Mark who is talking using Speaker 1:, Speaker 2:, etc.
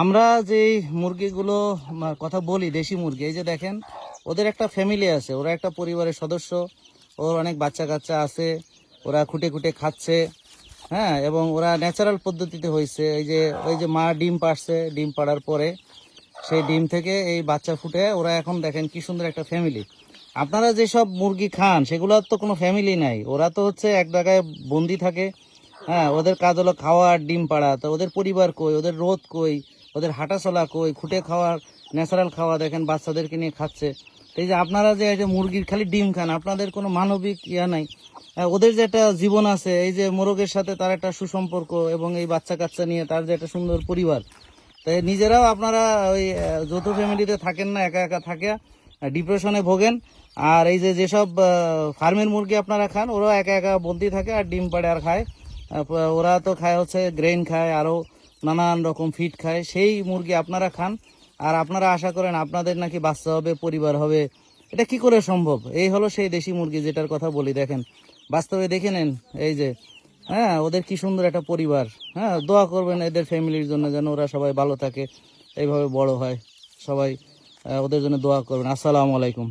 Speaker 1: আমরা যে মুরগিগুলো কথা বলি, দেশি মুরগি, এই যে দেখেন, ওদের একটা ফ্যামিলি আছে, ওরা একটা পরিবারের সদস্য, ওর অনেক বাচ্চা কাচ্চা আছে, ওরা খুঁটে খুঁটে খাচ্ছে হ্যাঁ এবং ওরা ন্যাচারাল পদ্ধতিতে হয়েছে, এই যে, ওই যে মা ডিম পাড়ছে, ডিম পাড়ার পরে সেই ডিম থেকে এই বাচ্চা ফুটে, ওরা এখন দেখেন কি সুন্দর একটা ফ্যামিলি আপনারা যেসব মুরগি খান সেগুলোর তো কোনো ফ্যামিলি নাই, ওরা তো হচ্ছে এক জায়গায় বন্দি থাকে হ্যাঁ ওদের কাজ হলো খাওয়া আর ডিম পাড়া, তো ওদের পরিবার কই, ওদের রোদ কই ওদের হাঁটা চলা, কই খুঁটে খাওয়ার ন্যাচারাল খাওয়া দেখেন, বাচ্চাদেরকে নিয়ে খাচ্ছে। এই যে আপনারা যে এই যে মুরগির খালি ডিম খান, আপনাদের কোনো মানবিক ইয়া নাই। ওদের যে একটা জীবন আছে, এই যে মোরগের সাথে তার একটা সুসম্পর্ক এবং এই বাচ্চা কাচ্চা নিয়ে তার যে একটা সুন্দর পরিবার। তাই নিজেরাও আপনারা ওই যৌথ ফ্যামিলিতে থাকেন না, একা একা থাকে ডিপ্রেশনে ভোগেন। আর এই যে যেসব ফার্মের মুরগি আপনারা খান, ওরাও একা একা বন্দি থাকে আর ডিম পাড়ে আর খায়। ওরা তো খায় হচ্ছে গ্রেন খায়, আরও নানান রকম ফিট খায়। সেই মুরগি আপনারা খান। আর আপনারা আশা করেন আপনাদের নাকি বাচ্চা হবে, পরিবার হবে। এটা কি করে সম্ভব? এই হলো সেই দেশি মুরগি যেটার কথা বলি, দেখেন। বাস্তবে দেখে নেন, এই যে হ্যাঁ ওদের কি সুন্দর একটা পরিবার। হ্যাঁ দোয়া করবেন এদের ফ্যামিলির জন্য যেন ওরা সবাই ভালো থাকে, এইভাবে বড় হয়। সবাই ওদের জন্য দোয়া করবেন। আসসালামু আলাইকুম।